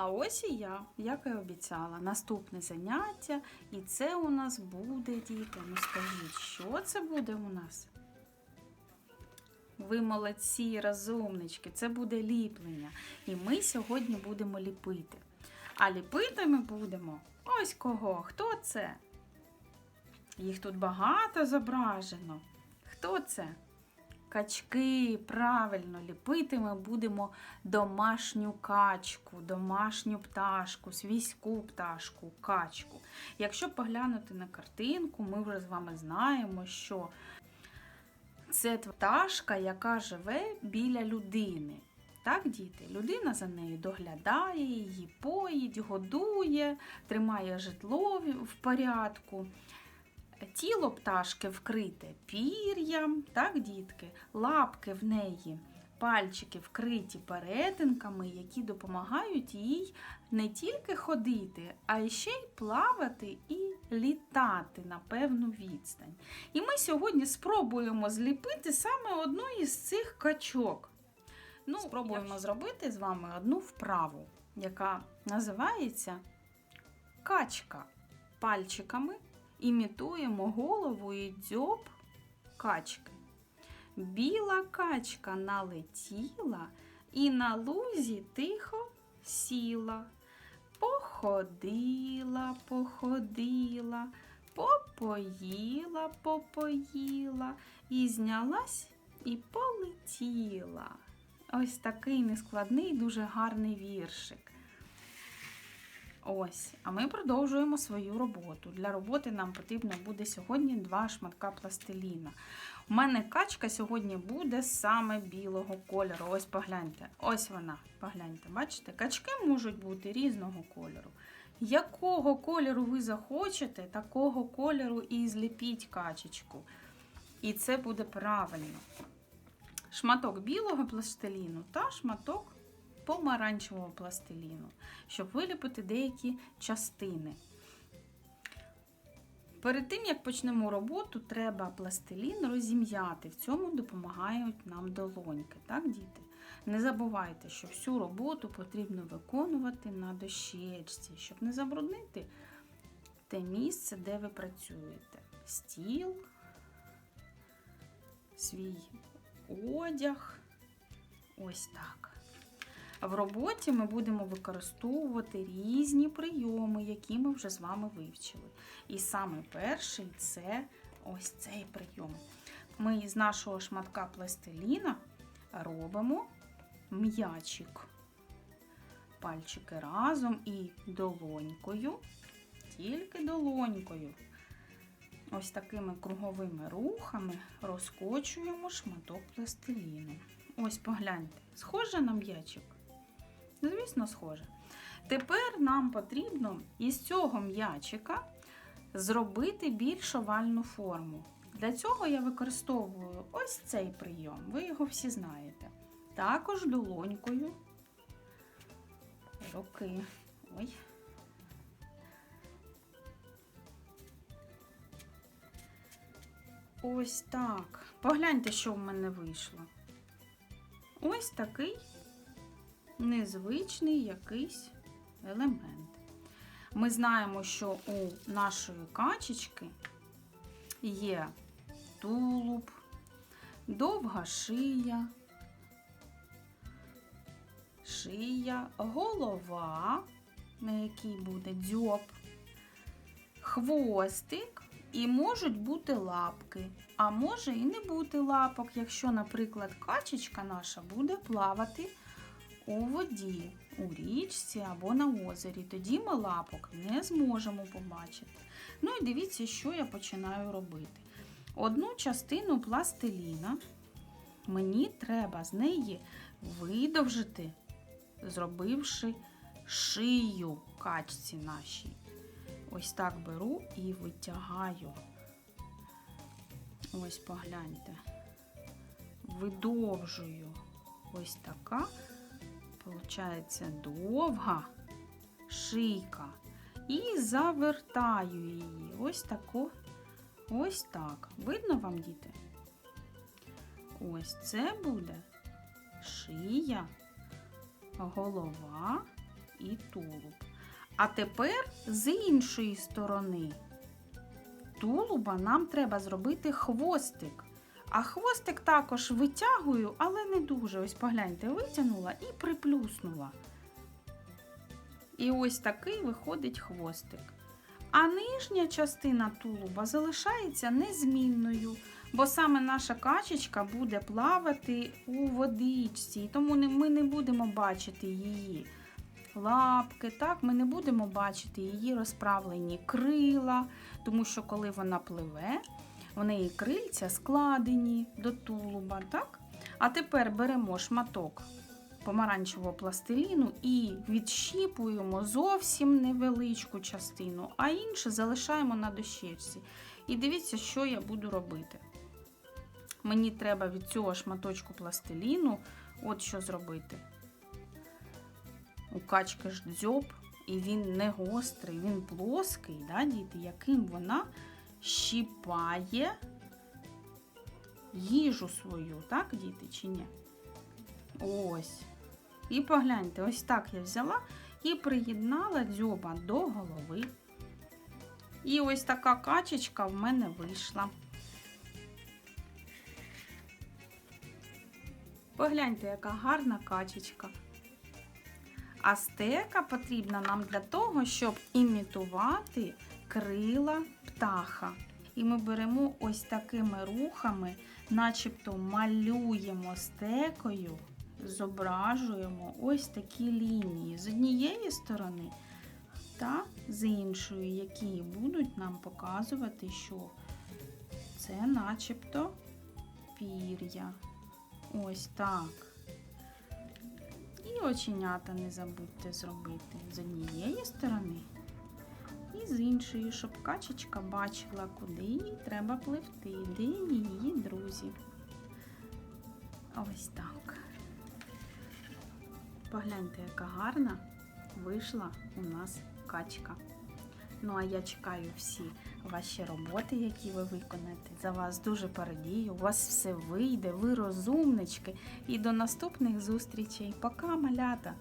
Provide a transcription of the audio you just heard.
А ось і я, як і обіцяла, наступне заняття, і це у нас буде, діти. Ну скажіть, що це буде у нас? Ви молодці, розумнички, це буде ліплення. І ми сьогодні будемо ліпити. А ліпити ми будемо ось кого. Хто це? Їх тут багато зображено. Хто це? Качки, правильно, ліпити ми будемо домашню качку, домашню пташку, свійську пташку, качку. Якщо поглянути на картинку, ми вже з вами знаємо, що це пташка, яка живе біля людини. Так, діти, людина за нею доглядає, її поїть, годує, тримає житло в порядку. Тіло пташки вкрите пір'ям, так, дітки, лапки в неї, пальчики вкриті перетинками, які допомагають їй не тільки ходити, а ще й плавати і літати на певну відстань. І ми сьогодні спробуємо зліпити саме одну із цих качок. Ну, спробуємо зробити з вами одну вправу, яка називається качка пальчиками імітуємо голову і дзьоб качки. Біла качка налетіла і на лузі тихо сіла. Походила, походила, попоїла, попоїла, і знялась і полетіла. Ось такий нескладний, дуже гарний віршик. Ось, а ми продовжуємо свою роботу. Для роботи нам потрібно буде сьогодні два шматка пластиліна. У мене качка сьогодні буде саме білого кольору. Ось погляньте. Ось вона. Погляньте, бачите? Качки можуть бути різного кольору. Якого кольору ви захочете, такого кольору і зліпіть качечку. І це буде правильно. Шматок білого пластиліну та шматок помаранчевого пластиліну, щоб виліпити деякі частини. Перед тим, як почнемо роботу, треба пластилін розім'яти. В цьому допомагають нам долоньки, так, діти? Не забувайте, що всю роботу потрібно виконувати на дощечці, щоб не забруднити те місце, де ви працюєте. Стіл, свій одяг. Ось так. В роботі ми будемо використовувати різні прийоми, які ми вже з вами вивчили. І саме перший це ось цей прийом. Ми з нашого шматка пластиліна робимо м'ячик. Пальчики разом і долонькою, тільки долонькою. Ось такими круговими рухами розкочуємо шматок пластиліну. Ось погляньте, схоже на м'ячик? Звісно, схоже. Тепер нам потрібно із цього м'ячика зробити більш овальну форму. Для цього я використовую ось цей прийом, ви його всі знаєте. Також долонькою руки. Ой. Ось так. Погляньте, що в мене вийшло. Ось такий незвичний якийсь елемент. Ми знаємо, що у нашої качечки є тулуб, довга шия, шия, голова, на якій буде дзьоб, хвостик і можуть бути лапки, а може і не бути лапок, якщо, наприклад, качечка наша буде плавати у воді, у річці або на озері. Тоді ми лапок не зможемо побачити. Ну і дивіться, що я починаю робити. Одну частину пластиліна мені треба з неї видовжити, зробивши шию качці нашій. Ось так беру і витягаю. Ось погляньте. Видовжую ось така Получається довга шийка. І завертаю її. Ось таку, ось так. Видно вам, діти? Ось це буде шия, голова і тулуб. А тепер з іншої сторони тулуба нам треба зробити хвостик. А хвостик також витягую, але не дуже. Ось погляньте, витягнула і приплюснула. І ось такий виходить хвостик. А нижня частина тулуба залишається незмінною, бо саме наша качечка буде плавати у водичці, тому ми не будемо бачити її лапки, так, ми не будемо бачити її розправлені крила, тому що коли вона пливе, в неї крильця складені до тулуба. так? А тепер беремо шматок помаранчевого пластиліну і відщіпуємо зовсім невеличку частину, а інше залишаємо на дощечці. І дивіться, що я буду робити. Мені треба від цього шматочку пластиліну от що зробити. У качки ж дзьоб, і він не гострий, він плоский, да, діти, яким вона щіпає їжу свою, так, діти, чи ні? Ось. І погляньте, ось так я взяла і приєднала дзьоба до голови. І ось така качечка в мене вийшла. Погляньте, яка гарна качечка. А стека потрібна нам для того, щоб імітувати крила птаха. І ми беремо ось такими рухами, начебто малюємо стекою, зображуємо ось такі лінії з однієї сторони та з іншої, які будуть нам показувати, що це начебто пір'я. Ось так. І оченята не забудьте зробити з однієї сторони і з іншої, щоб качечка бачила, куди їй треба пливти, де її друзі. Ось так. Погляньте, яка гарна вийшла у нас качка. Ну, а я чекаю всі ваші роботи, які ви виконаєте. За вас дуже порадію. У вас все вийде, ви розумнички. І до наступних зустрічей. Пока, малята!